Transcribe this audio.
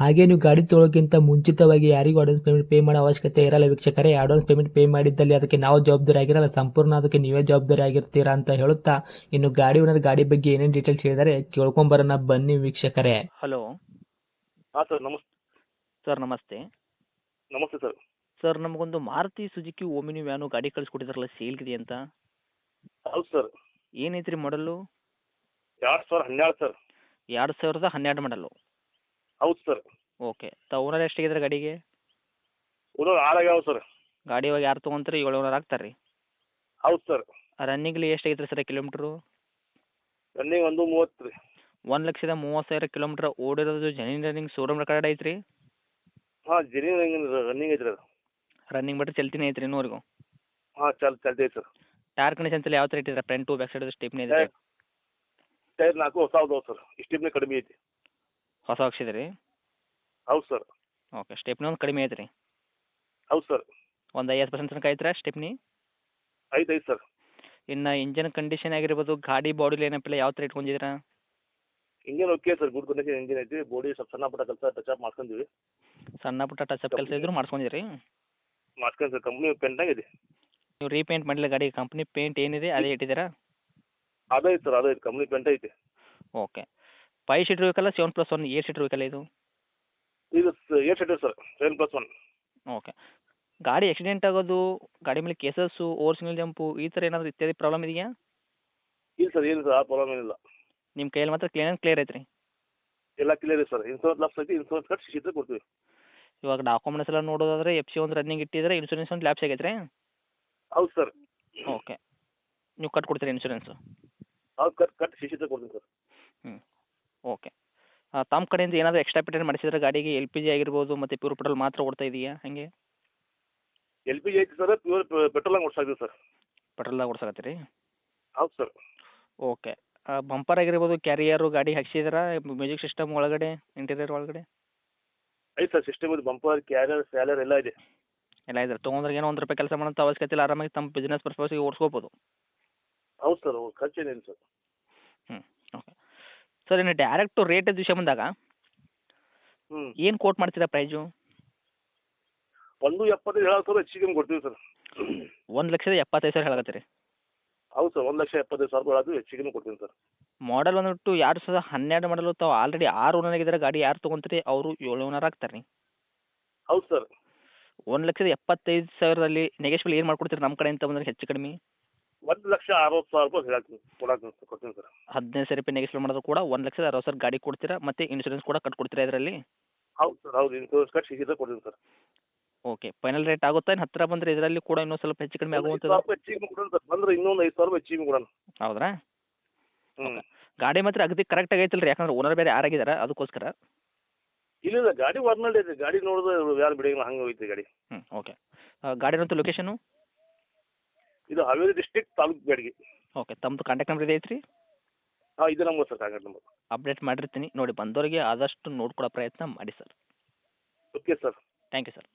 ಹಾಗೆ ನೀವು ಗಾಡಿ ತೊಳೋಕ್ಕಿಂತ ಮುಂಚಿತವಾಗಿ ಯಾರಿಗೂ ಅಡ್ವಾನ್ಸ್ ಪೇಮೆಂಟ್ ಪೇ ಮಾಡೋ ಅವಶ್ಯಕತೆ ಇರಲ್ಲ ವೀಕ್ಷಕರೇ. ಅಡ್ವಾನ್ಸ್ ಪೇಮೆಂಟ್ ಪೇ ಮಾಡಿದ್ದಲ್ಲಿ ಅದಕ್ಕೆ ನಾವು ಜವಾಬ್ದಾರಿ ಆಗಿರಲ್ಲ. ಸಂಪೂರ್ಣ ಅದಕ್ಕೆ ನೀವೇ ಜವಾಬ್ದಾರಿ ಆಗಿರ್ತೀರಾ ಅಂತ ಹೇಳುತ್ತಾ ಇನ್ನು ಗಾಡಿ ಓನರ್ ಗಾಡಿ ಬಗ್ಗೆ ಏನೇನು ಡೀಟೇಲ್ಸ್ ಹೇಳಿದರೆ ಕೇಳ್ಕೊಂಬರೋಣ. ಬನ್ನಿ ವೀಕ್ಷಕರೇ. ಹಲೋ ಹಾಂ ಸರ್ ನಮಸ್ತೆ. ಸರ್ ನಮಸ್ತೆ. ನಮಸ್ತೆ ಸರ್. ಸರ್ ನಮಗೊಂದು ಮಾರುತಿ ಸುಜುಕಿ ಓಮಿನಿ ವ್ಯಾನು ಗಾಡಿ ಕಳಿಸ್ಕೊಟ್ಟಿದ್ರಲ್ಲ ಸೇಲ್ಗಿದೆ ಅಂತ. ಹೌದು ಸರ್. ಏನೈತ್ರಿ ಮಾಡಲು ಎರಡು ಸಾವಿರ ಹನ್ನೆರಡು ಸರ್. ಎರಡು ಸಾವಿರದ ಹನ್ನೆರಡು ಮಾಡಲು ಹೌದು ಸರ್. ಓಕೆ. ತ ಓನರ್ ಎಷ್ಟಾಗಿದ್ರೆ ಗಾಡಿಗೆ? ಉಳಿದೋ ಆರಾಗ್ಯಾವ ಸರ್. ಗಾಡಿ ಇವಾಗ ಯಾರು ತೊಗೊಂತಾರೆ ಏಳು ಓನರ್ ಆಗ್ತಾರೆ ರೀ ಹೌದು ಸರ್. ರನ್ನಿಂಗ್ಲಿ ಎಷ್ಟಾಗೈತ್ರಿ ಸರ್ ಕಿಲೋಮೀಟ್ರು? ರನ್ನಿಂಗ್ ಒಂದು ಮೂವತ್ತು ರೀ. ಒಂದು ಲಕ್ಷದ ಮೂವತ್ತು ಸಾವಿರ ಕಿಲೋಮೀಟ್ರ್ ಓಡಿರೋದು ಜನಿನ್ ರನ್ನಿಂಗ್ ಶೋರೂಮ್ ರೆಕಾರ್ಡ್ ಐತ್ರಿ? ಹಾಂ ಜನಿನ್ ರನ್ನಿಂಗ್ ಐತ್ರಿ ಅದು. ರನ್ನಿಂಗ್ ಬಿಟ್ಟರೆ ಚಲ್ತಿನೇ ಐತ್ರಿ ಇನ್ನೂವರೆಗೂ ಹಾಂ ಚಲ್ ಚಲ್ತೈತೆ ಸರ್. ಟೈರ್ ಕಂಡೀಷನ್ಸ್ ಎಲ್ಲ ಯಾವ ಥರ ಇಟ್ಟಿದ್ರೆ front to back side stepney ಇದೆ ಟೈರ್ ಟೈರ್ ನಾಲ್ಕು ಹೊಸ ಹೌದು ಸರ್. ಸ್ಟಿಪ್ನೇ ಕಡಿಮೆ ಐತಿ ಹೊಸ ಹಾಕ್ಸಿದ್ರಿ ಹೌದು ಸರ್. ಓಕೆ ಸ್ಟೆಪ್ನಿ ಒಂದು ಕಡಿಮೆ ಐತ್ರಿ. ಹೌದು ಸರ್. ಒಂದು ಐವತ್ತು ಪರ್ಸೆಂಟ್ ತನಕ ಐತ್ರಾ ಸ್ಟೆಪ್ನಿ? ಐದು ಐದು ಸರ್. ಇನ್ನು ಇಂಜನ್ ಕಂಡೀಷನ್ ಆಗಿರ್ಬೋದು ಗಾಡಿ ಬಾಡಿ ಲೈನಪ್ಪೆಲ್ಲ ಯಾವ ಥರ ಇಟ್ಕೊಂಡಿದ್ದೀರಾ? Engine okay sir good condition engine ಐತಿ ಬಾಡಿ ಸ್ವಲ್ಪ ಸಣ್ಣ ಪುಟ್ಟ ಕೆಲಸ ಟಚ್ ಅಪ್ ಮಾಡ್ಕೊಂಡಿವಿ ಸಣ್ಣ ಪುಟ್ಟ ಟಚ್ ಅಪ್ ಕೆಲಸ ಇದ್ರು ಮಾಡ್ಸ್ಕೊಂಡಿರಿ ಮಾಡ್ಕೊಂಡು ಸರ್ ಕಂಪ್ನಿ ಪೇಂಟ್ ಆಗಿದೆ. ನೀವು ರೀಪೇಂಟ್ ಮಾಡಿಲ್ಲ ಗಾಡಿ ಕಂಪ್ನಿ ಪೇಂಟ್ ಏನಿದೆ ಅದೇ ಇಟ್ಟಿದ್ದೀರಾ? ಅದೇ ಐತೆ ಸರ್ ಅದೇ ಐತೆ ಕಂಪ್ನಿ ಪೆಂಟ್ ಐತಿ. ಓಕೆ ಫೈವ್ ಸೀಟರ್ ಬೇಕಲ್ಲ seven plus one eight seater ಬೇಕಲ್ಲ ಇದು? ಇದು eight seater sir seven plus one okay ಗಾಡಿ ಆಕ್ಸಿಡೆಂಟ್ ಆಗೋದು ಗಾಡಿ ಮೇಲೆ ಕೇಸಸ್ಸು ಓವರ್ ಸಿಂಗಲ್ ಜಂಪು ಈ ಥರ ಏನಾದರೂ ಇತ್ಯಾದಿ ಪ್ರಾಬ್ಲಮ್ ಇದೆಯಾ? ಇಲ್ಲ ಸರ್ ಏನು ಸರ್ ಆ ಪ್ರಾಬ್ಲಮ್ ಏನಿಲ್ಲ. ನಿಮ್ಮ ಕೈಯಲ್ಲಿ ಮಾತ್ರ ಕ್ಲೀನ್ ಕ್ಲಿಯರ್ ಐತ್ರಿ? ಎಲ್ಲ ಕ್ಲಿಯರ್ ಇದೆ ಸರ್ ಇನ್ಸೂರೆನ್ಸ್ ಲಾಪ್ಸ್ ಐತಿ ಇನ್ಸೂರೆನ್ಸ್ ಕಟ್ಟಿ ಶಿಶಿದ್ರೆ ಕೊಡ್ತೀವಿ. ಇವಾಗ ಡಾಕ್ಯುಮೆಂಟ್ಸ್ ಎಲ್ಲ ನೋಡೋದಾದ್ರೆ ಎಫ್ ಸಿ ಒಂದು ರನ್ನಿಂಗ್ ಇಟ್ಟಿದ್ರೆ ಇನ್ಸೂರೆನ್ಸ್ ಒಂದು ಲ್ಯಾಪ್ಸ್ ಆಗೈತ್ರಿ? ರೀ ಹೌದು ಸರ್ ಓಕೆ ನೀವು ಕಟ್ಕೊಡ್ತೀರಿ ಇನ್ಶೂರೆನ್ಸು ಹೌದು ಕಟ್ ಕಟ್ಟಿ ಶಿಶಿದ್ರೆ ಕೊಡ್ತೀನಿ ಸರ್ ಓಕೆ ತಮ್ಮ ಕಡೆಯಿಂದ ಏನಾದರೂ ಎಕ್ಸ್ಟ್ರಾ ಪೇಟೆಂಟ್ ಮಾಡಿಸಿದ್ರೆ ಗಾಡಿಗೆ ಎಲ್ ಪಿ ಜಿ ಆಗಿರ್ಬೋದು ಮತ್ತು ಪ್ಯೂರ್ ಪೆಟ್ರೋಲ್ ಮಾತ್ರ ಓಡ್ತಾ ಇದೆಯಾ ಹಾಗೆ? ಎಲ್ ಪಿ ಜಿ ಐತಿ ಸರ್ ಪ್ಯೂರ್ ಪೆಟ್ರೋಲ್ ಇದ್ದೀವಿ ಸರ್ ಪೆಟ್ರೋಲ್ದಾಗ ಓಡ್ಸಕತ್ತೀರಿ ಹೌದು ಸರ್ ಓಕೆ ಬಂಪರ್ ಆಗಿರ್ಬೋದು ಕ್ಯಾರಿಯರು ಗಾಡಿ ಹಾಕ್ಸಿದ್ರ? ಮ್ಯೂಸಿಕ್ ಸಿಸ್ಟಮ್ ಒಳಗಡೆ ಇಂಟೀರಿಯರ್ ಒಳಗಡೆ? ಐತೆ ಸರ್ ಸಿಸ್ಟಮ್ ಇದು ಬಂಪರ್ ಕ್ಯಾರಿಯರ್ ಸ್ಯಾಲರ್ ಎಲ್ಲ ಇದೆ. ಎಲ್ಲ ಇದೆ. ತೊಗೊಂಡ್ರೆ ಏನೋ ಒಂದು ರೂಪಾಯಿ ಕೆಲಸ ಮಾಡೋಂಥ ಅವಶ್ಯಕತೆ ಇಲ್ಲ. ಆರಾಮಾಗಿ ತಮ್ಮ ಬಿಸ್ನೆಸ್ ಪರ್ಪಸ್ಗೆ ಓಡಿಸ್ಕೋಬೋದು. ಹೌದು ಸರ್ ಖರ್ಚೇನಿಲ್ಲ ಸರ್ ಸರ್ ಇನ್ನು ಡೈರೆಕ್ಟು ರೇಟ್ ವಿಷಯ ಬಂದಾಗ ಹ್ಞೂ ಏನು ಕೋಟ್ ಮಾಡ್ತೀರಾ ಪ್ರೈಸು ಒಂದು ಎಪ್ಪತ್ತೈದು ಹೇಳೋ ಸರ್ ಹೆಚ್ಚಿಗೆ ಕೊಡ್ತೀವಿ ಸರ್ ಒಂದು ಲಕ್ಷದ ಎಪ್ಪತ್ತೈದು ಸಾವಿರ ಹೇಳಕತ್ತೀರಿ? ಹೌದು ಸರ್ ಒಂದು ಲಕ್ಷ ಎಪ್ಪತ್ತೈದು ಸಾವಿರ ಹೇಳೋದು ಹೆಚ್ಚಿಗೆ ಕೊಡ್ತೀನಿ ಸರ್ ಮಾಡಲ್ ಬಂದ್ಬಿಟ್ಟು ಎರಡು ಸಾವಿರದ ಹನ್ನೆರಡು ಮಾಡಲು ತಾವು ಆಲ್ರೆಡಿ ಆರು ಓನರ್ ಗಾಡಿ ಯಾರು ತೊಗೊಂತೀರಿ? ಅವರು ಏಳು ಓನರ್ ಆಗ್ತಾರೆ ರೀ ಹೌದು ಸರ್ ಒಂದು ಲಕ್ಷದ ಎಪ್ಪತ್ತೈದು ಸಾವಿರದಲ್ಲಿ ನೆಗೆಶ್ವಲ್ ಏನು ಮಾಡ್ಕೊಡ್ತೀರಿ? ನಮ್ಮ ಕಡೆಯಿಂದ ಬಂದರೆ ಹೆಚ್ಚು ಕಡಿಮೆ. ಒಂದು ಲಕ್ಷ ಅರವತ್ತು ಸಾವಿರ ರೂಪಾಯಿ ಹೇಳ್ತೀನಿ ಸರ್ ಕೊಡ್ತೀನಿ ಸರ್. ಹದಿನೈದು ಸಾವಿರ ರೂಪಾಯಿ ನೆಗೆಶ್ಬಲ್ ಮಾಡೋದು ಕೂಡ ಒಂದು ಲಕ್ಷದ ಅರವತ್ತು ಸಾವಿರ ಗಾಡಿ ಕೊಡ್ತೀರಾ ಮತ್ತೆ ಇನ್ಶೂರೆನ್ಸ್ ಕೂಡ ಕಟ್ಕೊಡ್ತೀರಾ ಇದರಲ್ಲಿ? ಹೌದು ಸರ್ ಹೌದು ಇನ್ಶೂರೆನ್ಸ್ ಕಟ್ಟಿ ಸಿಗಿದ್ರೆ ಕೊಡ್ತೀನಿ ಸರ್. ಓಕೆ ಫೈನಲ್ ರೇಟ್ ಆಗುತ್ತಾ? ಇನ್ನು ಹತ್ತಿರ ಬಂದ್ರೆ ಇದರಲ್ಲಿ ಕೂಡ ಇನ್ನೂ ಸ್ವಲ್ಪ ಹೆಚ್ಚು ಕಡಿಮೆ ಆಗುವಂಥದ್ದು ಹೆಚ್ಚಿಗೆ ಕೊಡೋಣ ಸರ್ ಬಂದ್ರೆ ಇನ್ನೊಂದು ಐದು ಸಾವಿರ ರೂಪಾಯಿ ಹೆಚ್ಚಿಗೆ ಕೊಡೋಣ. ಹೌದ್ರಾ? ಹ್ಞೂ ಗಾಡಿ ಮಾತ್ರ ಅಗದಿ ಕರೆಕ್ಟ್ ಆಗೈತಿಲ್ಲ ರೀ ಯಾಕಂದ್ರೆ ಓನರ್ ಬೇರೆ ಯಾರಾಗಿದ್ದಾರೆ ಅದಕ್ಕೋಸ್ಕರ? ಇಲ್ಲ ಇಲ್ಲ ಗಾಡಿ ಒರ್ನಲ್ ಇದೆ ಗಾಡಿ ನೋಡಿದ್ರೆ ಯಾರು ಬಿಡಂಗಿಲ್ಲ ಹಂಗೆ ಹೋಯ್ತು ಗಾಡಿ. ಹ್ಞೂ ಓಕೆ ಗಾಡಿನಂತ ಲೊಕೇಶನು ಇದು ಹಾವೇರಿ ಡಿಸ್ಟಿಕ್ ತಾಲೂಕು ಬ್ಯಾಡಗಿ ಓಕೆ ತಮ್ಮದು ಕಾಂಟ್ಯಾಕ್ಟ್ ನಂಬರ್ ಇದೆ ಐತ್ರಿ? ಹಾಂ ಇದು number sir contact number update ಮಾಡಿರ್ತೀನಿ. ನೋಡಿ ಬಂದವರಿಗೆ ಆದಷ್ಟು ನೋಡ್ಕೊಡೋ ಪ್ರಯತ್ನ ಮಾಡಿ sir okay sir thank you sir